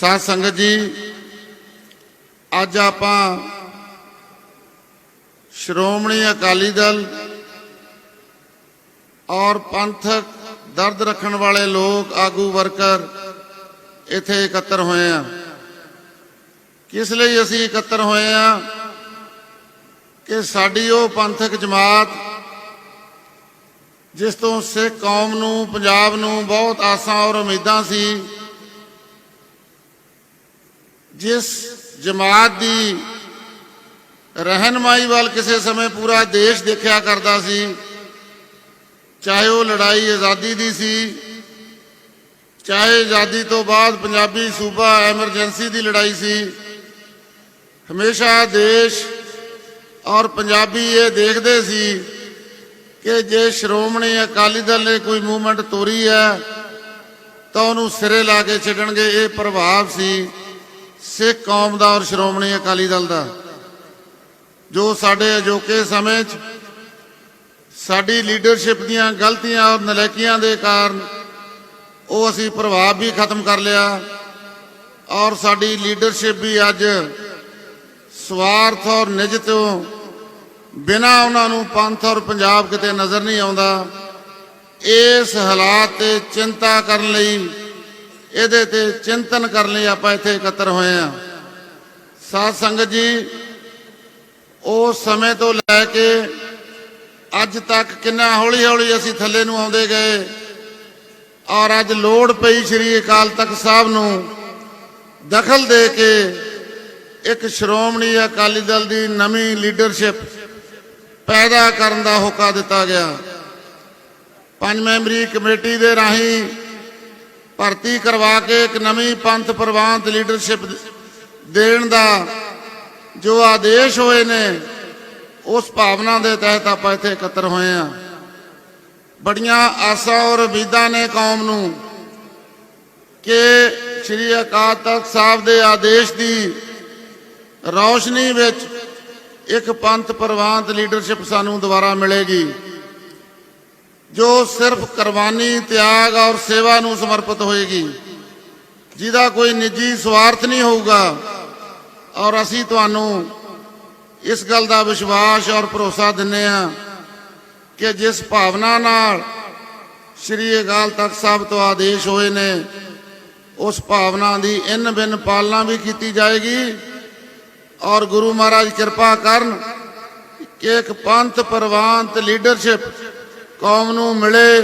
ਸਾਧ ਸੰਗਤ ਜੀ, ਅੱਜ ਆਪਾਂ ਸ਼੍ਰੋਮਣੀ ਅਕਾਲੀ ਦਲ ਔਰ ਪੰਥਕ ਦਰਦ ਰੱਖਣ ਵਾਲੇ ਲੋਕ, ਆਗੂ ਵਰਕਰ ਇੱਥੇ ਇਕੱਤਰ ਹੋਏ ਆ। ਕਿਸ ਲਈ ਅਸੀਂ ਇਕੱਤਰ ਹੋਏ ਆ? ਕਿ ਸਾਡੀ ਉਹ ਪੰਥਕ ਜਮਾਤ ਜਿਸ ਤੋਂ ਸਿੱਖ ਕੌਮ ਨੂੰ, ਪੰਜਾਬ ਨੂੰ ਬਹੁਤ ਆਸਾਂ ਔਰ ਉਮੀਦਾਂ ਸੀ ਜਿਸ ਜਮਾਤ ਦੀ ਰਹਿਨਮਾਈ ਵੱਲ ਕਿਸੇ ਸਮੇਂ ਪੂਰਾ ਦੇਸ਼ ਦੇਖਿਆ ਕਰਦਾ ਸੀ, ਚਾਹੇ ਉਹ ਲੜਾਈ ਆਜ਼ਾਦੀ ਦੀ ਸੀ, ਚਾਹੇ ਆਜ਼ਾਦੀ ਤੋਂ ਬਾਅਦ ਪੰਜਾਬੀ ਸੂਬਾ ਐਮਰਜੈਂਸੀ ਦੀ ਲੜਾਈ ਸੀ, ਹਮੇਸ਼ਾ ਦੇਸ਼ ਔਰ ਪੰਜਾਬੀ ਇਹ ਦੇਖਦੇ ਸੀ ਕਿ ਜੇ ਸ਼੍ਰੋਮਣੀ ਅਕਾਲੀ ਦਲ ਨੇ ਕੋਈ ਮੂਵਮੈਂਟ ਤੋਰੀ ਹੈ, ਤਾਂ ਉਹਨੂੰ ਸਿਰੇ ਲਾ ਕੇ ਛੱਡਣਗੇ, ਇਹ ਪ੍ਰਭਾਵ ਸੀ। ਸਿੱਖ ਕੌਮ ਦਾ ਔਰ ਸ਼੍ਰੋਮਣੀ ਅਕਾਲੀ ਦਲ ਦਾ, ਜੋ ਸਾਡੇ ਅਜੋਕੇ ਸਮੇਂ 'ਚ ਸਾਡੀ ਲੀਡਰਸ਼ਿਪ ਦੀਆਂ ਗਲਤੀਆਂ ਔਰ ਨਲਾਇਕੀਆਂ ਦੇ ਕਾਰਨ ਉਹ ਅਸੀਂ ਪ੍ਰਭਾਵ ਵੀ ਖਤਮ ਕਰ ਲਿਆ ਔਰ ਸਾਡੀ ਲੀਡਰਸ਼ਿਪ ਵੀ ਅੱਜ ਸਵਾਰਥ ਔਰ ਨਿਜ ਤੋਂ ਬਿਨਾ ਉਹਨਾਂ ਨੂੰ ਪੰਥ ਔਰ ਪੰਜਾਬ ਕਿਤੇ ਨਜ਼ਰ ਨਹੀਂ ਆਉਂਦਾ, ਇਸ ਹਾਲਾਤ ਤੇ ਚਿੰਤਾ ਕਰਨ ਲਈ ਇਹਦੇ ਤੇ ਚਿੰਤਨ ਕਰਨ ਲਈ ਆਪਾਂ ਇੱਥੇ ਇਕੱਤਰ ਹੋਏ ਆ ਸਾਧ ਸੰਗਤ ਜੀ ਉਸ ਸਮੇਂ ਤੋਂ ਲੈ ਕੇ ਅੱਜ ਤੱਕ ਕਿੰਨਾ ਹੌਲੀ ਹੌਲੀ ਅਸੀਂ ਥੱਲੇ ਨੂੰ ਆਉਂਦੇ ਗਏ। ਔਰ ਅੱਜ ਲੋੜ ਪਈ ਸ੍ਰੀ ਅਕਾਲ ਤਖਤ ਸਾਹਿਬ ਨੂੰ ਦਖਲ ਦੇ ਕੇ ਇੱਕ ਸ਼੍ਰੋਮਣੀ ਅਕਾਲੀ ਦਲ ਦੀ ਨਵੀਂ ਲੀਡਰਸ਼ਿਪ ਪੈਦਾ ਕਰਨ ਦਾ ਹੋਕਾ ਦਿੱਤਾ ਗਿਆ। ਪੰਜ ਮੈਂਬਰੀ ਕਮੇਟੀ ਦੇ ਰਾਹੀਂ ਭਰਤੀ ਕਰਵਾ ਕੇ ਇੱਕ ਨਵੀਂ ਪੰਥ ਪ੍ਰਵਾਨਤ ਲੀਡਰਸ਼ਿਪ ਦੇਣ ਦਾ ਜੋ ਆਦੇਸ਼ ਹੋਏ ਨੇ, ਉਸ ਭਾਵਨਾ ਦੇ ਤਹਿਤ ਆਪਾਂ ਇੱਥੇ ਇਕੱਤਰ ਹੋਏ ਆ ਬੜੀਆਂ ਆਸਾਂ ਔਰ ਉਮੀਦਾਂ ਨੇ ਕੌਮ ਨੂੰ ਕਿ ਸ੍ਰੀ ਅਕਾਲ ਤਖਤ ਸਾਹਿਬ ਦੇ ਆਦੇਸ਼ ਦੀ ਰੌਸ਼ਨੀ ਵਿੱਚ ਇੱਕ ਪੰਥ ਪ੍ਰਵਾਨਤ ਲੀਡਰਸ਼ਿਪ ਸਾਨੂੰ ਦੁਬਾਰਾ ਮਿਲੇਗੀ। ਜੋ ਸਿਰਫ ਕੁਰਬਾਨੀ, ਤਿਆਗ ਔਰ ਸੇਵਾ ਨੂੰ ਸਮਰਪਿਤ ਹੋਏਗੀ, ਜਿਹਦਾ ਕੋਈ ਨਿੱਜੀ ਸਵਾਰਥ ਨਹੀਂ ਹੋਊਗਾ। ਔਰ ਅਸੀਂ ਤੁਹਾਨੂੰ ਇਸ ਗੱਲ ਦਾ ਵਿਸ਼ਵਾਸ ਔਰ ਭਰੋਸਾ ਦਿੰਨੇ ਆ ਕਿ ਜਿਸ ਭਾਵਨਾ ਨਾਲ ਸ੍ਰੀ ਅਕਾਲ ਤਖਤ ਸਾਹਿਬ ਤੋਂ ਆਦੇਸ਼ ਹੋਏ ਨੇ, ਉਸ ਭਾਵਨਾ ਦੀ ਇਨ ਬਿਨ ਪਾਲਣਾ ਵੀ ਕੀਤੀ ਜਾਏਗੀ। ਔਰ ਗੁਰੂ ਮਹਾਰਾਜ ਕਿਰਪਾ ਕਰਨ ਕਿ ਇੱਕ ਪੰਥ ਪ੍ਰਵਾਨਤ ਲੀਡਰਸ਼ਿਪ ਕੌਮ ਨੂੰ ਮਿਲੇ,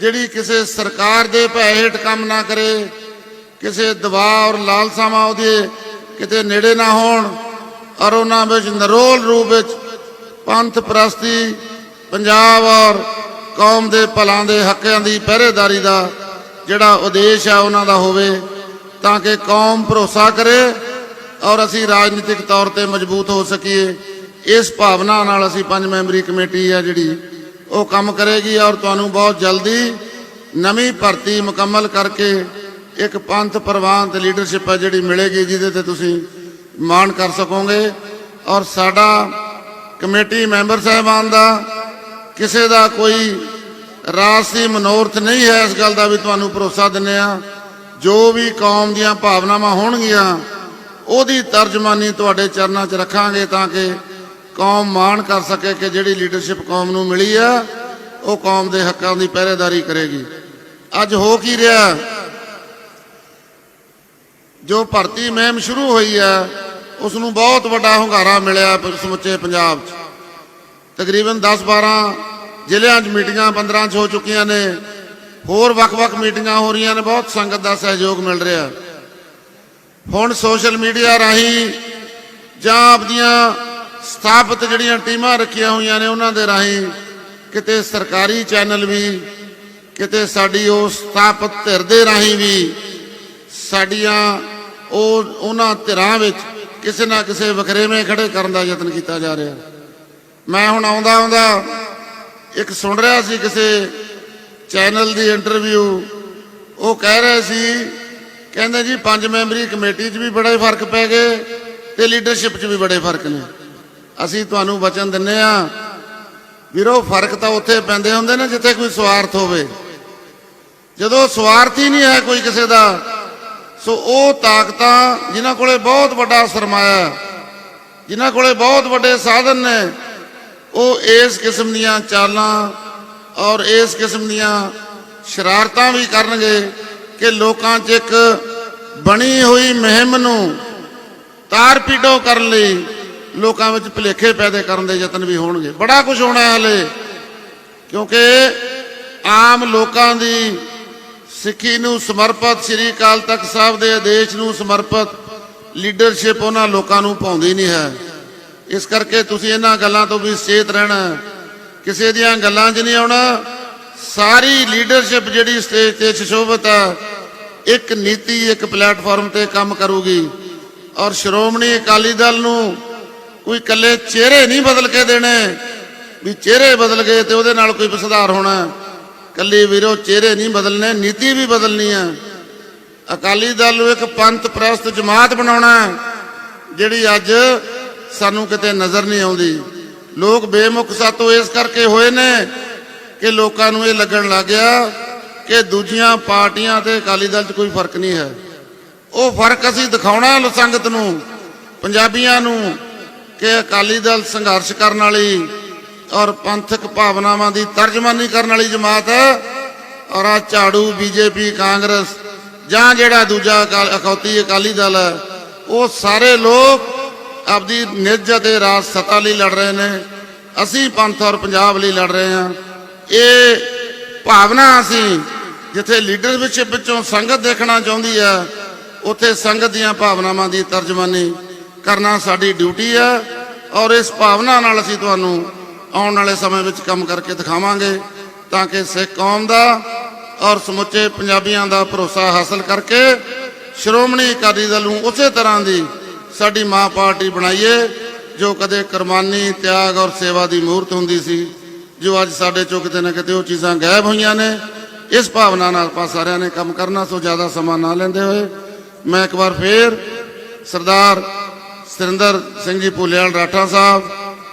ਜਿਹੜੀ ਕਿਸੇ ਸਰਕਾਰ ਦੇ ਭੈ ਹੇਠ ਕੰਮ ਨਾ ਕਰੇ, ਕਿਸੇ ਦਬਾਅ ਔਰ ਲਾਲਸਾਵਾਂ ਉਹਦੇ ਕਿਤੇ ਨੇੜੇ ਨਾ ਹੋਣ, ਔਰ ਉਹਨਾਂ ਵਿੱਚ ਨਰੋਲ ਰੂਪ ਵਿੱਚ ਪੰਥ ਪ੍ਰਸਤੀ ਪੰਜਾਬ ਔਰ ਕੌਮ ਦੇ ਭਲਾਂ ਦੇ ਹੱਕਾਂ ਦੀ ਪਹਿਰੇਦਾਰੀ ਦਾ ਜਿਹੜਾ ਉਦੇਸ਼ ਆ ਉਹਨਾਂ ਦਾ ਹੋਵੇ, ਤਾਂ ਕਿ ਕੌਮ ਭਰੋਸਾ ਕਰੇ ਔਰ ਅਸੀਂ ਰਾਜਨੀਤਿਕ ਤੌਰ ਤੇ ਮਜ਼ਬੂਤ ਹੋ ਸਕੀਏ। ਇਸ ਭਾਵਨਾ ਨਾਲ ਅਸੀਂ ਪੰਜ ਮੈਂਬਰੀ ਕਮੇਟੀ ਹੈ ਜਿਹੜੀ ਉਹ ਕੰਮ ਕਰੇਗੀ ਔਰ ਤੁਹਾਨੂੰ ਬਹੁਤ ਜਲਦੀ ਨਵੀਂ ਭਰਤੀ ਮੁਕੰਮਲ ਕਰਕੇ ਇੱਕ ਪੰਥ ਪ੍ਰਵਾਨ ਪ੍ਰਵਾਨਤ ਲੀਡਰਸ਼ਿਪ ਹੈ ਜਿਹੜੀ ਮਿਲੇਗੀ, ਜਿਹਦੇ ਤੇ ਤੁਸੀਂ ਮਾਣ ਕਰ ਸਕੋਗੇ। ਔਰ ਸਾਡਾ ਕਮੇਟੀ ਮੈਂਬਰ ਸਾਹਿਬਾਨ ਦਾ ਕਿਸੇ ਦਾ ਕੋਈ ਰਾਸੀ ਮਨੋਰਥ ਨਹੀਂ ਹੈ ਇਸ ਗੱਲ ਦਾ ਵੀ ਤੁਹਾਨੂੰ ਭਰੋਸਾ ਦਿੰਨੇ ਆ ਜੋ ਵੀ ਕੌਮ ਦੀਆਂ ਭਾਵਨਾਵਾਂ ਹੋਣਗੀਆਂ, ਉਹਦੀ ਤਰਜਮਾਨੀ ਤੁਹਾਡੇ ਚਰਨਾਂ 'ਚ ਰੱਖਾਂਗੇ ਤਾਂ ਕਿ ਕੌਮ ਮਾਣ ਕਰ ਸਕੇ ਕਿ ਜਿਹੜੀ ਲੀਡਰਸ਼ਿਪ ਕੌਮ ਨੂੰ ਮਿਲੀ ਆ, ਉਹ ਕੌਮ ਦੇ ਹੱਕਾਂ ਦੀ ਪਹਿਰੇਦਾਰੀ ਕਰੇਗੀ। ਅੱਜ ਹੋ ਕੀ ਰਿਹਾ? ਜੋ ਭਰਤੀ ਮਹਿਮ ਸ਼ੁਰੂ ਹੋਈ ਹੈ ਉਸ ਨੂੰ ਬਹੁਤ ਵੱਡਾ ਹੁੰਗਾਰਾ ਮਿਲਿਆ ਸਮੁੱਚੇ ਪੰਜਾਬ 'ਚ। ਤਕਰੀਬਨ 10-12 ਜ਼ਿਲ੍ਹਿਆਂ 'ਚ ਮੀਟਿੰਗਾਂ 15 'ਚ ਹੋ ਚੁੱਕੀਆਂ ਨੇ। ਹੋਰ ਵੱਖ-ਵੱਖ ਮੀਟਿੰਗਾਂ ਹੋ ਰਹੀਆਂ ਨੇ, ਬਹੁਤ ਸੰਗਤ ਦਾ ਸਹਿਯੋਗ ਮਿਲ ਰਿਹਾ। ਹੁਣ ਸੋਸ਼ਲ ਮੀਡੀਆ ਰਾਹੀਂ ਜਾਂ ਆਪਦੀਆਂ ਸਥਾਪਿਤ ਜਿਹੜੀਆਂ ਟੀਮਾਂ ਰੱਖੀਆਂ ਹੋਈਆਂ ਨੇ ਉਹਨਾਂ ਦੇ ਰਾਹੀਂ ਕਿਤੇ ਸਰਕਾਰੀ ਚੈਨਲ ਵੀ, ਕਿਤੇ ਸਾਡੀ ਉਹ ਸਥਾਪਿਤ ਧਿਰ ਦੇ ਰਾਹੀਂ ਵੀ ਸਾਡੀਆਂ ਉਹ, ਉਹਨਾਂ ਧਿਰਾਂ ਵਿੱਚ ਕਿਸੇ ਨਾ ਕਿਸੇ ਵਖਰੇਵੇਂ ਖੜੇ ਕਰਨ ਦਾ ਯਤਨ ਕੀਤਾ ਜਾ ਰਿਹਾ। ਮੈਂ ਹੁਣ ਆਉਂਦਾ ਆਉਂਦਾ ਇੱਕ ਸੁਣ ਰਿਹਾ ਸੀ ਕਿਸੇ ਚੈਨਲ ਦੀ ਇੰਟਰਵਿਊ। ਉਹ ਕਹਿ ਰਹੇ ਸੀ, ਕਹਿੰਦੇ ਜੀ ਪੰਜ ਮੈਂਬਰੀ ਕਮੇਟੀ 'ਚ ਵੀ ਬੜੇ ਫ਼ਰਕ ਪੈ ਗਏ ਤੇ ਲੀਡਰਸ਼ਿਪ 'ਚ ਵੀ ਬੜੇ ਫ਼ਰਕ ਨੇ। ਅਸੀਂ ਤੁਹਾਨੂੰ ਵਚਨ ਦਿੰਨੇ ਆ। ਵੀਰੋ ਫ਼ਰਕ ਤਾਂ ਉੱਥੇ ਪੈਂਦੇ ਹੁੰਦੇ ਨੇ ਜਿੱਥੇ ਕੋਈ ਸਵਾਰਥ ਹੋਵੇ। ਜਦੋਂ ਸਵਾਰਥ ਹੀ ਨਹੀਂ ਹੈ ਕੋਈ ਕਿਸੇ ਦਾ ਸੋ ਉਹ ਤਾਕਤਾਂ ਜਿਨ੍ਹਾਂ ਕੋਲੇ ਬਹੁਤ ਵੱਡਾ ਸਰਮਾਇਆ ਹੈ, ਜਿਨ੍ਹਾਂ ਕੋਲੇ ਬਹੁਤ ਵੱਡੇ ਸਾਧਨ ਨੇ ਉਹ ਇਸ ਕਿਸਮ ਦੀਆਂ ਚਾਲਾਂ ਔਰ ਇਸ ਕਿਸਮ ਦੀਆਂ ਸ਼ਰਾਰਤਾਂ ਵੀ ਕਰਨਗੇ ਕਿ ਲੋਕਾਂ 'ਚ ਇੱਕ ਬਣੀ ਹੋਈ ਮੁਹਿੰਮ ਨੂੰ ਤਾਰ ਪੀਟੋ ਕਰਨ ਲਈ ਲੋਕਾਂ ਵਿੱਚ ਭੁਲੇਖੇ ਪੈਦਾ ਕਰਨ ਦੇ ਯਤਨ ਵੀ ਹੋਣਗੇ। ਬੜਾ ਕੁਝ ਹੋਣਾ ਹੈ ਹਲੇ। ਕਿਉਂਕਿ ਆਮ ਲੋਕਾਂ ਦੀ ਸਿੱਖੀ ਨੂੰ ਸਮਰਪਿਤ, ਸ੍ਰੀ ਅਕਾਲ ਤਖਤ ਸਾਹਿਬ ਦੇ ਆਦੇਸ਼ ਨੂੰ ਸਮਰਪਿਤ ਲੀਡਰਸ਼ਿਪ ਉਹਨਾਂ ਲੋਕਾਂ ਨੂੰ ਪਾਉਂਦੀ ਨਹੀਂ ਹੈ। ਇਸ ਕਰਕੇ ਤੁਸੀਂ ਇਹਨਾਂ ਗੱਲਾਂ ਤੋਂ ਵੀ ਸਚੇਤ ਰਹਿਣਾ ਕਿਸੇ ਦੀਆਂ ਗੱਲਾਂ 'ਚ ਨਹੀਂ ਆਉਣਾ। ਸਾਰੀ ਲੀਡਰਸ਼ਿਪ ਜਿਹੜੀ ਸਟੇਜ ਤੇ ਸੁਸ਼ੋਭਿਤ ਆ ਇੱਕ ਨੀਤੀ, ਇੱਕ ਪਲੇਟਫਾਰਮ ਤੇ ਕੰਮ ਕਰੂਗੀ। ਔਰ ਸ਼੍ਰੋਮਣੀ ਅਕਾਲੀ ਦਲ ਨੂੰ ਕੋਈ ਇਕੱਲੇ ਚਿਹਰੇ ਨਹੀਂ ਬਦਲ ਕੇ ਦੇਣੇ। ਵੀ ਚਿਹਰੇ ਬਦਲ ਗਏ ਤੇ ਉਹਦੇ ਨਾਲ ਕੋਈ ਸੁਧਾਰ ਹੋਣਾ। ਕੱਲੀ ਵੀਰੋ ਚਿਹਰੇ ਨਹੀਂ ਬਦਲਨੇ ਨੀਤੀ ਵੀ ਬਦਲਣੀ ਹੈ ਅਕਾਲੀ ਦਲ ਨੂੰ ਇੱਕ ਪੰਥ ਪ੍ਰਸਤ ਜਮਾਤ ਬਣਾਉਣਾ ਜਿਹੜੀ ਅੱਜ ਸਾਨੂੰ ਕਿਤੇ ਨਜ਼ਰ ਨਹੀਂ ਆਉਂਦੀ। ਲੋਕ ਬੇਮੁਖ ਸਾਤੋਂ ਇਸ ਕਰਕੇ ਹੋਏ ਨੇ ਕਿ ਲੋਕਾਂ ਨੂੰ ਇਹ ਲੱਗਣ ਲੱਗ ਗਿਆ ਕਿ ਦੂਜੀਆਂ ਪਾਰਟੀਆਂ ਤੇ ਅਕਾਲੀ ਦਲ 'ਚ ਕੋਈ ਫ਼ਰਕ ਨਹੀਂ ਹੈ। ਉਹ ਫ਼ਰਕ ਅਸੀਂ ਦਿਖਾਉਣਾ ਸੰਗਤ ਨੂੰ, ਪੰਜਾਬੀਆਂ ਨੂੰ। ਕਿ ਅਕਾਲੀ ਦਲ ਸੰਘਰਸ਼ ਕਰਨ ਵਾਲੀ ਔਰ ਪੰਥਕ ਭਾਵਨਾਵਾਂ ਦੀ ਤਰਜਮਾਨੀ ਕਰਨ ਵਾਲੀ ਜਮਾਤ ਹੈ ਔਰ ਆ ਝਾੜੂ ਬੀਜੇਪੀ, ਕਾਂਗਰਸ ਜਾਂ ਜਿਹੜਾ ਦੂਜਾ ਅਕਾਲ- ਅਖੌਤੀ ਅਕਾਲੀ ਦਲ ਹੈ, ਉਹ ਸਾਰੇ ਲੋਕ ਆਪਦੀ ਨਿੱਜ ਅਤੇ ਰਾਜ ਸੱਤਾ ਲਈ ਲੜ ਰਹੇ ਨੇ। ਅਸੀਂ ਪੰਥ ਔਰ ਪੰਜਾਬ ਲਈ ਲੜ ਰਹੇ ਹਾਂ। ਇਹ ਭਾਵਨਾ ਅਸੀਂ ਜਿੱਥੇ ਲੀਡਰਸ਼ਿਪ ਵਿੱਚੋਂ ਸੰਗਤ ਦੇਖਣਾ ਚਾਹੁੰਦੀ ਹੈ, ਉੱਥੇ ਸੰਗਤ ਦੀਆਂ ਭਾਵਨਾਵਾਂ ਦੀ ਤਰਜਮਾਨੀ ਕਰਨਾ ਸਾਡੀ ਡਿਊਟੀ ਹੈ ਔਰ ਇਸ ਭਾਵਨਾ ਨਾਲ ਅਸੀਂ ਤੁਹਾਨੂੰ ਆਉਣ ਵਾਲੇ ਸਮੇਂ ਵਿੱਚ ਕੰਮ ਕਰਕੇ ਦਿਖਾਵਾਂਗੇ ਤਾਂ ਕਿ ਸਿੱਖ ਕੌਮ ਦਾ ਔਰ ਸਮੁੱਚੇ ਪੰਜਾਬੀਆਂ ਦਾ ਭਰੋਸਾ ਹਾਸਲ ਕਰਕੇ ਸ਼੍ਰੋਮਣੀ ਅਕਾਲੀ ਦਲ ਨੂੰ ਉਸੇ ਤਰ੍ਹਾਂ ਦੀ ਸਾਡੀ ਮਾਂ ਪਾਰਟੀ ਬਣਾਈਏ, ਜੋ ਕਦੇ ਕੁਰਬਾਨੀ, ਤਿਆਗ ਔਰ ਸੇਵਾ ਦੀ ਮੂਰਤ ਹੁੰਦੀ ਸੀ, ਜੋ ਅੱਜ ਸਾਡੇ ਚੋਂ ਕਿਤੇ ਨਾ ਕਿਤੇ ਉਹ ਚੀਜ਼ਾਂ ਗਾਇਬ ਹੋਈਆਂ ਨੇ। ਇਸ ਭਾਵਨਾ ਨਾਲ ਆਪਾਂ ਸਾਰਿਆਂ ਨੇ ਕੰਮ ਕਰਨਾ, ਸੋ ਜ਼ਿਆਦਾ ਸਮਾਂ ਨਾ ਲੈਂਦੇ ਹੋਏ ਮੈਂ ਇੱਕ ਵਾਰ ਫੇਰ ਸਰਦਾਰ ਸਰਿੰਦਰ ਸਿੰਘ ਜੀ ਭੁੱਲੇਵਾਲ ਰਾਠਾ ਸਾਹਿਬ,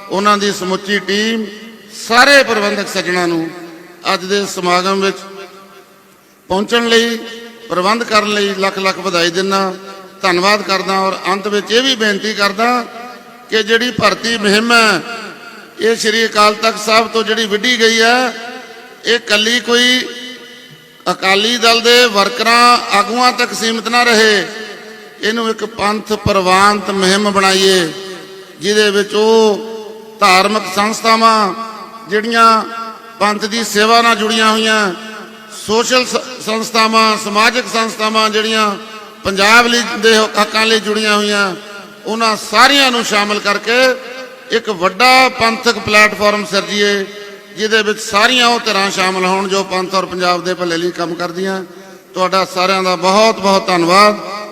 ਉਹਨਾਂ ਦੀ ਸਮੁੱਚੀ ਟੀਮ, ਸਾਰੇ ਪ੍ਰਬੰਧਕ ਸੱਜਣਾ ਨੂੰ ਅੱਜ ਦੇ ਸਮਾਗਮ ਵਿੱਚ ਪਹੁੰਚਣ ਲਈ, ਪ੍ਰਬੰਧ ਕਰਨ ਲਈ ਲੱਖ ਲੱਖ ਵਧਾਈ ਦਿੰਦਾ, ਧੰਨਵਾਦ ਕਰਦਾ ਔਰ ਅੰਤ ਵਿੱਚ ਇਹ ਵੀ ਬੇਨਤੀ ਕਰਦਾ ਕਿ ਜਿਹੜੀ ਭਰਤੀ ਮੁਹਿੰਮ ਹੈ, ਇਹ ਸ੍ਰੀ ਅਕਾਲ ਤਖਤ ਸਾਹਿਬ ਤੋਂ ਜਿਹੜੀ ਵਿੱਢੀ ਗਈ ਹੈ, ਇਹ ਕੱਲੀ ਕੋਈ ਅਕਾਲੀ ਦਲ ਦੇ ਵਰਕਰਾਂ ਆਗੂਆਂ ਤੱਕ ਸੀਮਿਤ ਨਾ ਰਹੇ। ਇਹਨੂੰ ਇੱਕ ਪੰਥ ਪ੍ਰਵਾਨਤ ਮੁਹਿੰਮ ਬਣਾਈਏ, ਜਿਹਦੇ ਵਿੱਚ ਉਹ ਧਾਰਮਿਕ ਸੰਸਥਾਵਾਂ ਜਿਹੜੀਆਂ ਪੰਥ ਦੀ ਸੇਵਾ ਨਾਲ ਜੁੜੀਆਂ ਹੋਈਆਂ, ਸੋਸ਼ਲ ਸ- ਸੰਸਥਾਵਾਂ, ਸਮਾਜਿਕ ਸੰਸਥਾਵਾਂ ਜਿਹੜੀਆਂ ਪੰਜਾਬ ਲਈ, ਦੇ ਹੱਕਾਂ ਲਈ ਜੁੜੀਆਂ ਹੋਈਆਂ, ਉਹਨਾਂ ਸਾਰੀਆਂ ਨੂੰ ਸ਼ਾਮਲ ਕਰਕੇ ਇੱਕ ਵੱਡਾ ਪੰਥਕ ਪਲੇਟਫਾਰਮ ਸਿਰਜੀਏ, ਜਿਹਦੇ ਵਿੱਚ ਸਾਰੀਆਂ ਉਹ ਧਿਰਾਂ ਸ਼ਾਮਲ ਹੋਣ ਜੋ ਪੰਥ ਔਰ ਪੰਜਾਬ ਦੇ ਭਲੇ ਲਈ ਕੰਮ ਕਰਦੀਆਂ। ਤੁਹਾਡਾ ਸਾਰਿਆਂ ਦਾ ਬਹੁਤ ਬਹੁਤ ਧੰਨਵਾਦ।